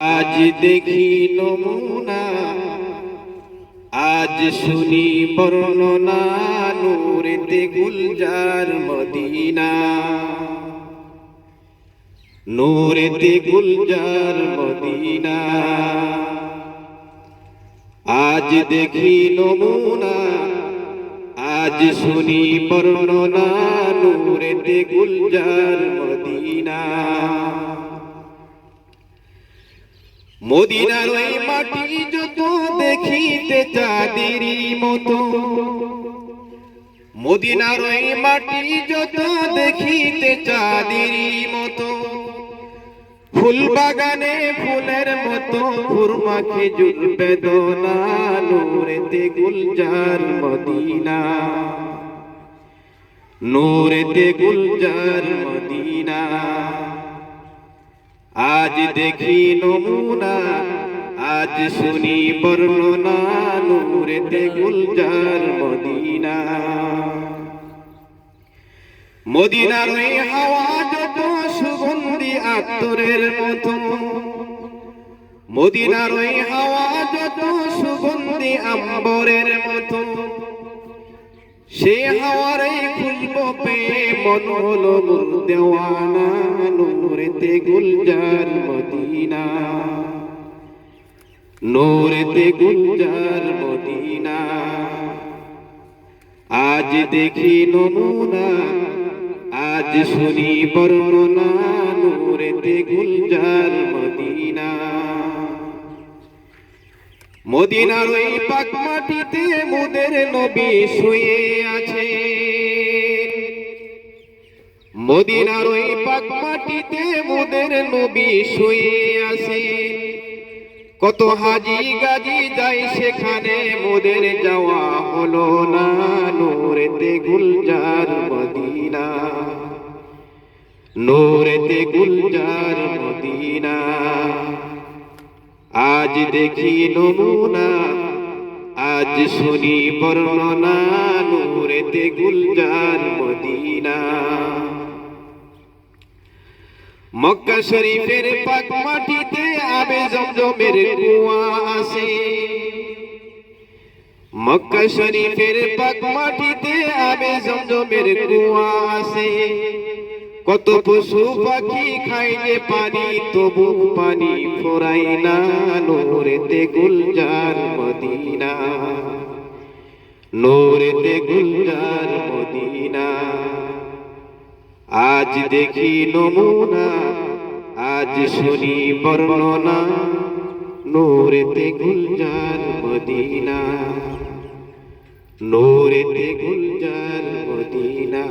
আজ দেখি নমুনা। আজ শুনি বর্ণনা নূরেতে গুলজার মদিনা। নূরেতে গুলজার মদিনা। আজ দেখি নমুনা। আজ শুনি বর্ণনা নূরেতে গুলজার মদিনা। মদিনার ওই মাটি যত দেখিতে চাঁদেরই মতো। মদিনার ওই মাটি যত দেখিতে চাঁদেরই মতো। ফুল বাগানে ফুলের মতো ফুরমা খেজুর, বেদনা, নূরেতে গুলজার মদিনা। নূরেতে গুলজার মদিনা। আজ দেখি নমুনা, আজ শুনি বর্ণনা, নূরেতে গুলজার মদিনা। মদিনার ওই হাওয়া যত সুগন্ধি আত্তরের মতো, মদিনার ওই হাওয়া যত সুগন্ধি আম্বরের মতো, সে হাওয়ারে খুলব পেয়ে মন হলো দেওয়ানা, নূরেতে গুলজার মদিনা। নূরেতে গুলজার মদিনা। আজ দেখি নমুনা, আজ শুনি বর্ণনা, নূরেতে গুলজার মদিনা। মদিনার ওই পাক মাটিতে মুদের নবী শুয়ে আছে। মদিনার ওই পাক মাটিতে মুদের নবী শুয়ে আছে কত হাজি গাজি যাই সেখানে, মোদের যাওয়া হলো না নূরেতে গুলজার মদিনা। নূরেতে গুলজার মদিনা। আজ দেখি নমুনা, আজ শুনি বর্ণনা, নূরেতে গুলজার মদিনা। মক্কা শরীফের পাক মাটিতে আবে জমজমের কুয়া আছে। মক্কা শরীফের পাক মাটিতে আবে জমজমের কুয়া আছে। কত পশু পাখি খাইলে পানি, তবু পানি ফোরাই না, নোরেতে গুলজার মদিনা। নোরেতে গুলজার মদিনা। আজ দেখি নমুনা আজ শুনি বর্ণনা। নোরেতে গুলজার মদিনা নোরেতে গুলজার মদিনা।